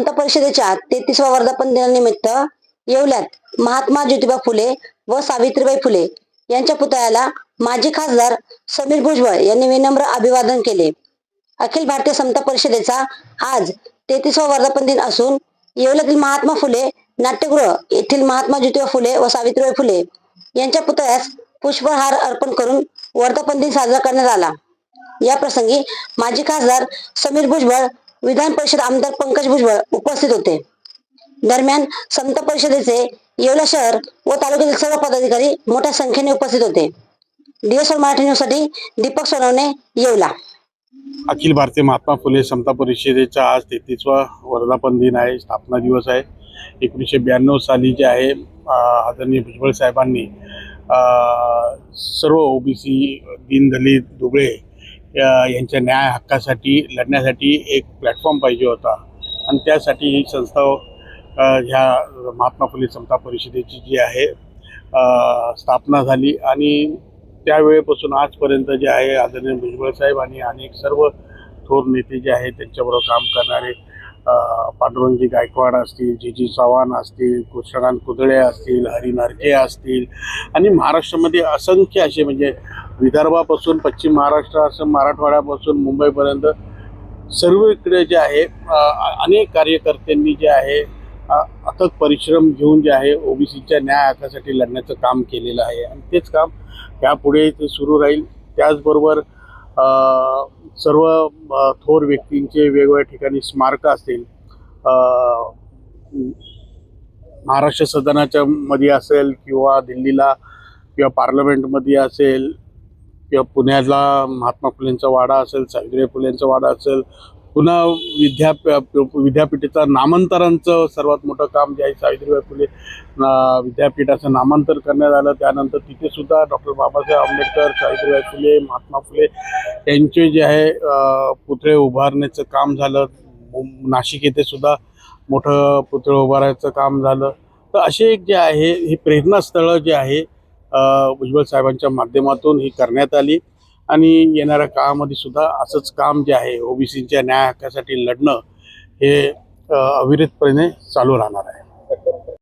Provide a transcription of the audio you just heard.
संत परिषदेच्या तेहतीसव्या वर्धापन दिनानिमित्त येवल्यात महात्मा ज्योतिबा फुले व सावित्रीबाई फुले यांच्या पुतळ्याला माजी खासदार समीर भुजबळ यांनी विनम्र अभिवादन केले. अखिल भारतीय समता परिषदेचा आज तेहतीसवा वर्धापन दिन असून येवल्यातील महात्मा फुले नाट्यगृह येथील महात्मा ज्योतिबा फुले व सावित्रीबाई फुले यांच्या पुतळ्यास पुष्पहार अर्पण करून वर्धापन दिन साजरा करण्यात आला. या प्रसंगी माजी खासदार समीर भुजबळ विधान परिषद आमदार पंकज भुजबळ उपस्थित होते. दरम्यान संत परिषदेचे येवला शहर व तालुक्यातील सर्व पदाधिकारी मोठ्या संख्येने उपस्थित होते. दिवसभर मराठी न्यूजसाठी दीपक सोनवणे येवला. अखिल भारतीय महात्मा फुले समता परिषदेचा आज तेहतीसवा वर्धापन दिन आहे स्थापना दिवस आहे. एकोणीसशे ब्याण्णव साली जे आहे आदरणीय भुजबळ साहेबांनी सर्व ओबीसी दीनदलित दुबळे यांच्या न्याय हक्कासाठी लढण्यासाठी एक प्लॅटफॉर्म पाहिजे होता. आणि त्यासाठी ही संस्था ह्या महात्मा फुले समता परिषदेची जी आहे स्थापना झाली. आणि त्यावेळेपासून आजपर्यंत जे आहे आदरणीय भुजबळ साहेब आणि अनेक सर्व थोर नेते जे आहेत त्यांच्याबरोबर काम करणारे पांडुरंगी पांडुरंगजी गायकवाड असतील जी जी चव्हाण असतील कृष्णकांत कुदळे असतील हरी नारके असतील. आणि महाराष्ट्रामध्ये असंख्य असे म्हणजे विदर्भापासून पश्चिम महाराष्ट्र असं मराठवाड्यापासून मुंबईपर्यंत सर्वीकडे जे आहे अनेक कार्यकर्त्यांनी जे आहे अथक परिश्रम घेऊन जे आहे ओबीसीच्या न्याय हक्कासाठी लढण्याचं काम केलेलं आहे. आणि तेच काम यापुढे ते सुरू राहील. त्याचबरोबर सर्व थोर व्यक्तींचे वेगवेगळ्या ठिकाणी स्मारक असतील महाराष्ट्र सदनाच्या मध्ये असेल किंवा दिल्लीला किंवा पार्लमेंटमध्ये असेल किंवा पुण्याला महात्मा फुलेंचा वाडा असेल सावित्रीबाई फुलेंचा वाडा असेल पुन्हा विद्याप विद्यापीठाचं नामांतरांचं सर्वात मोठं काम जे आहे सावित्रीबाई फुले विद्यापीठाचं नामांतर करण्यात आलं. त्यानंतर तिथे सुद्धा डॉक्टर बाबासाहेब आंबेडकर सावित्रीबाई फुले महात्मा फुले यांचे जे आहे पुतळे उभारण्याचं काम झालं. नाशिक येथे सुद्धा मोठं पुतळे उभारायचं काम झालं. तर असे एक जे आहे हे प्रेरणास्थळं जे आहे भुजबळ साहेबांच्या माध्यमातून ही करण्यात आली. आणि येणाऱ्या काळामध्ये सुद्धा असंच काम जे आहे ओबीसीच्या न्याय हक्कासाठी लढणं हे अविरतपणे चालू राहणार आहे.